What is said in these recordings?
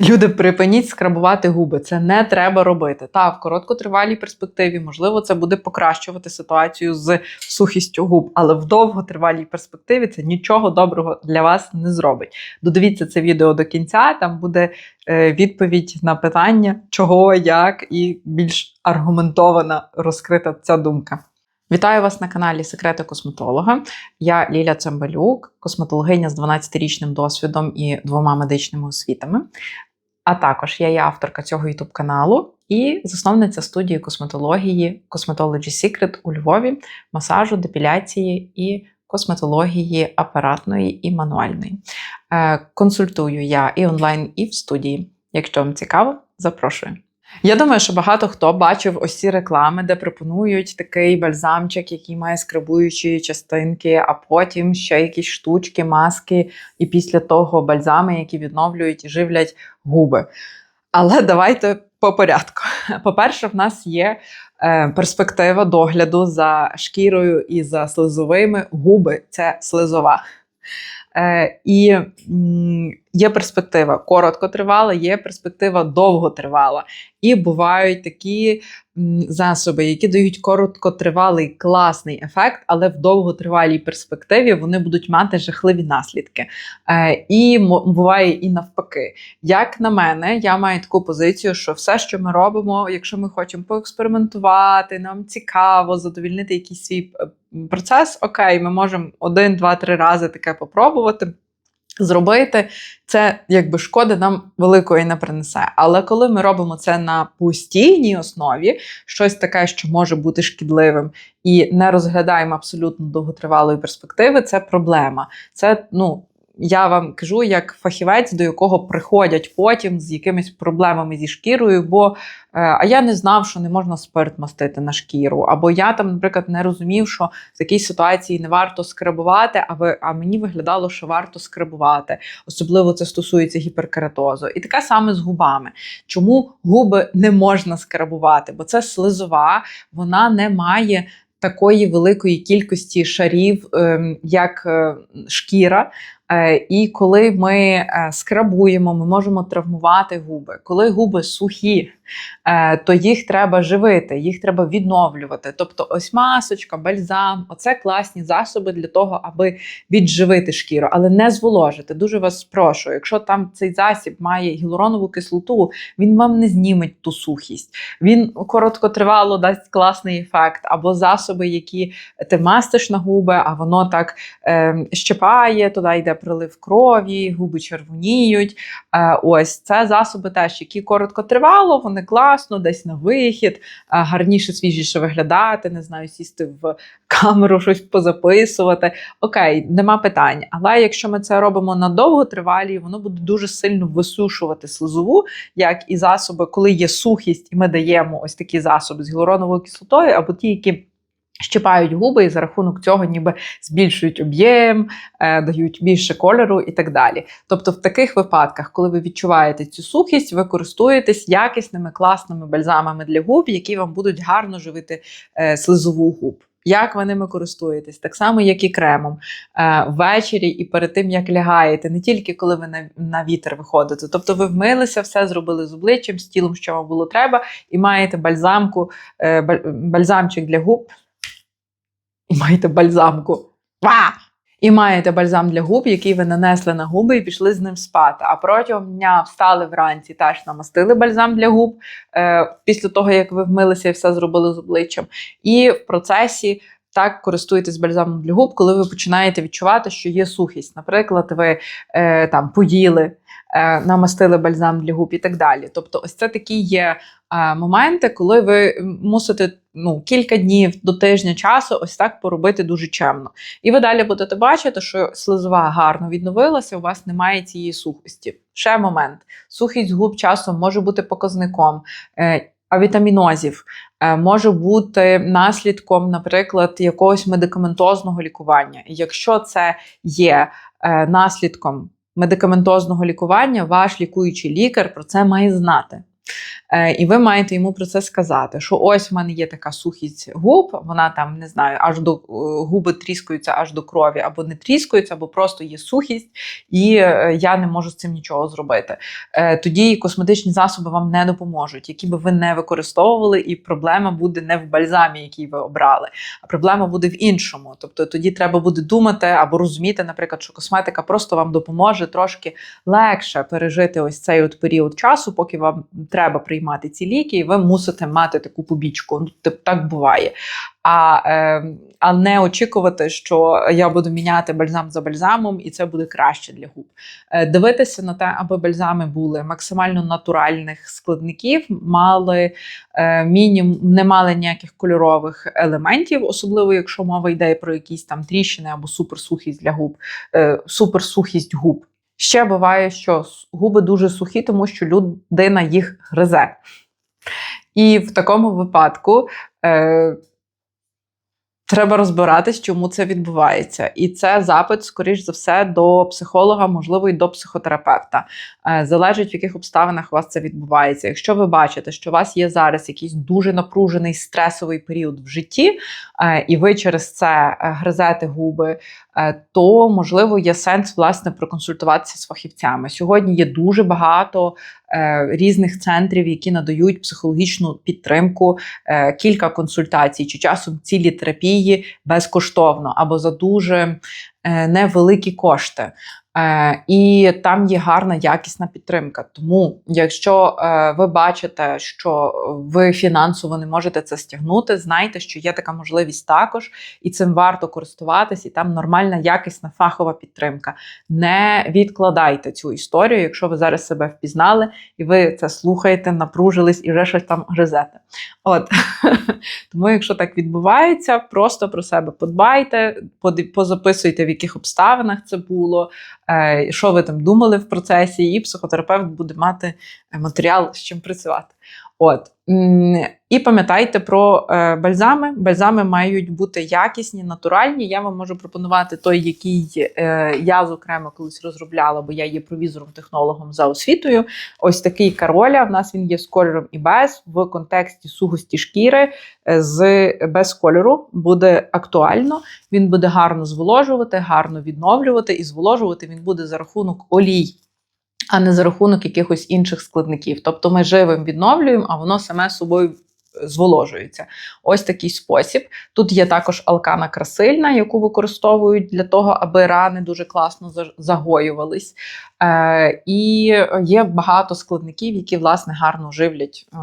Люди, припиніть скрабувати губи. Це не треба робити. Та в короткотривалій перспективі, можливо, це буде покращувати ситуацію з сухістю губ, але в довготривалій перспективі це нічого доброго для вас не зробить. Додивіться це відео до кінця. Там буде е, відповідь на питання, чого, як, і більш аргументована розкрита ця думка. Вітаю вас на каналі Секрети косметолога. Я Ліля Цимбалюк, косметологиня з 12-річним досвідом і двома медичними освітами. А також я є авторка цього youtube каналу і засновниця студії косметології Cosmetology Secret у Львові, масажу, депіляції і косметології апаратної і мануальної. Е, Консультую я і онлайн, і в студії. Якщо вам цікаво, запрошую. Я думаю, що багато хто бачив ось ці реклами, де пропонують такий бальзамчик, який має скрабуючі частинки, а потім ще якісь штучки, маски, і після того бальзами, які відновлюють і живлять губи. Але давайте по порядку. По-перше, в нас є е, перспектива догляду за шкірою і за слизовими губи це слизова. Е, і є перспектива короткотривала, є перспектива довготривала. І бувають такі засоби, які дають короткотривалий класний ефект, але в довготривалій перспективі вони будуть мати жахливі наслідки. Е, і буває і навпаки. Як на мене, я маю таку позицію, що все, що ми робимо, якщо ми хочемо поекспериментувати, нам цікаво задовільнити якийсь свій е, процес, окей, ми можемо один, два, три рази таке попробувати. Зробити це якби шкоди нам великої не принесе. Але коли ми робимо це на постійній основі, щось таке, що може бути шкідливим, і не розглядаємо абсолютно довготривалої перспективи, це проблема. Це ну. Я вам кажу як фахівець, до якого приходять потім з якимись проблемами зі шкірою, бо е, а я не знав, що не можна спирт мастити на шкіру, або я там, наприклад, не розумів, що в такій ситуації не варто скрабувати, а ви а мені виглядало, що варто скрабувати. Особливо це стосується гіперкератозу. І таке саме з губами. Чому губи не можна скрабувати? Бо це слизова, вона не має. Такої великої кількості шарів, ем, як е, шкіра, І коли ми е, скрабуємо, ми можемо травмувати губи. Коли губи сухі, е, то їх треба живити, їх треба відновлювати. Тобто, ось масочка, бальзам оце класні засоби для того, аби відживити шкіру, але не зволожити. Дуже вас прошу. Якщо там цей засіб має гіалуронову кислоту, він вам не зніметь ту сухість. Він короткотривало дасть класний ефект, або засоби, які ти мастиш на губи, а воно так е, щепає, туди йде прилив крові, губи червоніють. Е, ось це засоби теж, які короткотривало, вони класно, десь на вихід, гарніше, свіжіше виглядати, не знаю, сісти в камеру, щось позаписувати. Окей, нема питань. Але якщо ми це робимо на довготривалій, воно буде дуже сильно висушувати слизову, як і засоби, коли є сухість, і ми даємо ось такі засоби з гіалуроновою кислотою, або ті, які. Щипають губи і за рахунок цього ніби збільшують об'єм, е, дають більше кольору і так далі. Тобто, в таких випадках, коли ви відчуваєте цю сухість, ви користуєтесь якісними класними бальзамами для губ, які вам будуть гарно живити е, слизову губ. Як ви ними користуєтесь, так само, як і кремом е, ввечері і перед тим, як лягаєте, не тільки коли ви на, на вітер виходите. Тобто ви вмилися, все зробили з обличчям, з тілом, що вам було треба, і маєте бальзамку, бальзамчик для губ. І маєте бальзамку. Ва! І маєте бальзам для губ, який ви нанесли на губи і пішли з ним спати. А протягом дня встали вранці, теж намастили бальзам для губ е, після того, як ви вмилися і все зробили з обличчям. І в процесі так користуєтесь бальзамом для губ, коли ви починаєте відчувати, що є сухість. Наприклад, ви е, там поїли, намастили бальзам для губ і так далі. Тобто, ось це такі є е, моменти, коли ви мусите ну, кілька днів до тижня часу ось так поробити дуже чемно. І ви далі будете бачити, що слизова гарно відновилася, у вас немає цієї сухості. Ще момент: сухість губ часом може бути показником. Е, Авітамінозів е, може бути наслідком, наприклад, якогось медикаментозного лікування. Якщо це є е, наслідком медикаментозного лікування, ваш лікуючий лікар про це має знати. Е, і ви маєте йому про це сказати, що ось в мене є така сухість губ, вона там не знаю, аж до е, губи тріскаються аж до крові, або не тріскаються, або просто є сухість, і е, я не можу з цим нічого зробити. Тоді косметичні засоби вам не допоможуть, які би ви не використовували, і проблема буде не в бальзамі, який ви обрали, а проблема буде в іншому. Тобто тоді треба буде думати або розуміти, наприклад, що косметика просто вам допоможе трошки легше пережити ось цей от період часу, поки вам треба приймати ці ліки, і ви мусите мати таку побічку. Ну, так буває. А, е, а не очікувати, що я буду міняти бальзам за бальзамом, і це буде краще для губ. Е, дивитися на те, аби бальзами були максимально натуральних складників, мали е, мінімум, не мали ніяких кольорових елементів, особливо якщо мова йде про якісь там тріщини або суперсухість для губ, е, суперсухість губ. Ще буває, що губи дуже сухі, тому що людина їх гризе. І в такому випадку е, треба розбиратись, чому це відбувається. І це запит, скоріш за все, до психолога, можливо, і до психотерапевта. Е, залежить, в яких обставинах у вас це відбувається. Якщо ви бачите, що у вас є зараз якийсь дуже напружений стресовий період в житті, е, і ви через це е, гризете губи, то можливо є сенс власне проконсультуватися з фахівцями. Сьогодні є дуже багато різних центрів, які надають психологічну підтримку, е, кілька консультацій, чи часом цілі терапії безкоштовно або за дуже е, невеликі кошти. Е, і там є гарна якісна підтримка. Тому, якщо е, ви бачите, що ви фінансово не можете це стягнути, знайте, що є така можливість також, і цим варто користуватись, і там нормальна, якісна фахова підтримка. Не відкладайте цю історію, якщо ви зараз себе впізнали, і ви це слухаєте, напружились і вже щось там гризете. От тому, якщо так відбувається, просто про себе подбайте, позаписуйте, в яких обставинах це було, що ви там думали в процесі, і психотерапевт буде мати е, матеріал, з чим працювати. От. І пам'ятайте про е, бальзами. Бальзами мають бути якісні, натуральні. Я вам можу пропонувати той, який е, я, зокрема, колись розробляла, бо я є провізором-технологом за освітою. Ось такий Кароля. В нас він є з кольором і без в контексті сухості шкіри е, з без кольору буде актуально. Він буде гарно зволожувати, гарно відновлювати і зволожувати він буде за рахунок олій. А не за рахунок якихось інших складників. Тобто ми живим відновлюємо, а воно саме собою зволожується. Ось такий спосіб. Тут є також алкана красильна, яку використовують для того, аби рани дуже класно загоювались. Е, і є багато складників, які власне гарно живлять е,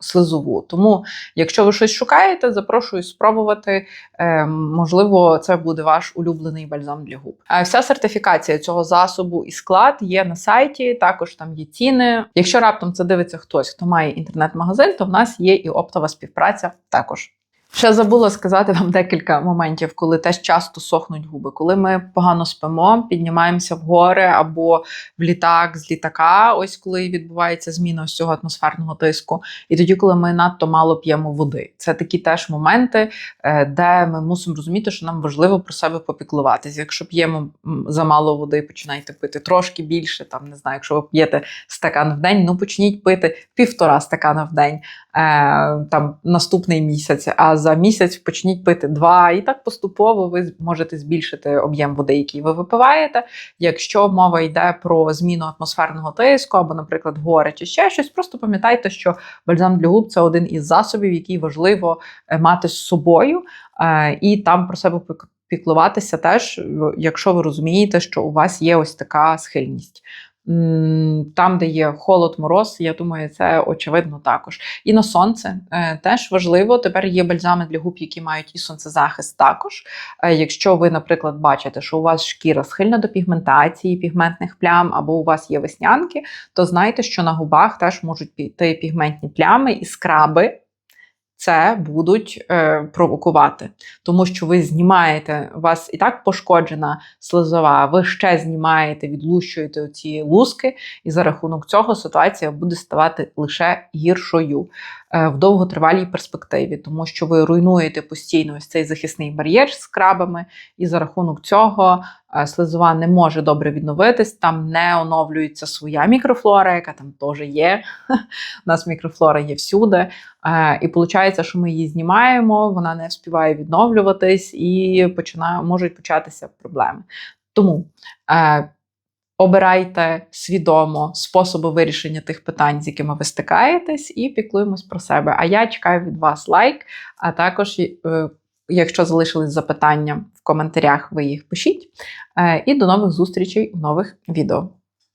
слизову. Тому, якщо ви щось шукаєте, запрошую спробувати. Е, можливо, це буде ваш улюблений бальзам для губ. Е, вся сертифікація цього засобу і склад є на сайті. Також там є ціни. Якщо раптом це дивиться хтось, хто має інтернет-магазин, то в нас є і оптова співпраця також. Ще забула сказати вам декілька моментів, коли теж часто сохнуть губи. Коли ми погано спимо, піднімаємося в гори або в літак з літака, ось коли відбувається зміна ось цього атмосферного тиску, і тоді, коли ми надто мало п'ємо води. Це такі теж моменти, е, де ми мусимо розуміти, що нам важливо про себе попіклуватися. Якщо п'ємо замало води, починайте пити трошки більше. Там не знаю, якщо ви п'єте стакан в день, ну почніть пити півтора стакана в день. Е, там наступний місяць, а за місяць почніть пити два, і так поступово ви можете збільшити об'єм води, який ви випиваєте. Якщо мова йде про зміну атмосферного тиску, або, наприклад, гори чи ще щось, просто пам'ятайте, що бальзам для губ це один із засобів, який важливо е, мати з собою, е, і там про себе піклуватися теж, якщо ви розумієте, що у вас є ось така схильність. Там, де є холод, мороз, я думаю, це очевидно також. І на сонце е, теж важливо. Тепер є бальзами для губ, які мають і сонцезахист також. Е, Якщо ви, наприклад, бачите, що у вас шкіра схильна до пігментації, пігментних плям, або у вас є веснянки, то знайте, що на губах теж можуть піти пігментні плями і скраби. Це будуть е, провокувати, тому що ви знімаєте, у вас і так пошкоджена слизова, ви ще знімаєте, відлущуєте ці луски, і за рахунок цього ситуація буде ставати лише гіршою. е, в довготривалій перспективі, тому що ви руйнуєте постійно ось цей захисний бар'єр з скрабами, і за рахунок цього е, слизова не може добре відновитись, там не оновлюється своя мікрофлора, яка там теж є. У нас мікрофлора є всюди. Е, І виходить, що ми її знімаємо, вона не вспіває відновлюватись і починає, можуть початися проблеми. Тому е, обирайте свідомо способи вирішення тих питань, з якими ви стикаєтесь, і піклуємось про себе. А я чекаю від вас лайк, а також. е, Якщо залишились запитання в коментарях, ви їх пишіть. Е, І до нових зустрічей у нових відео.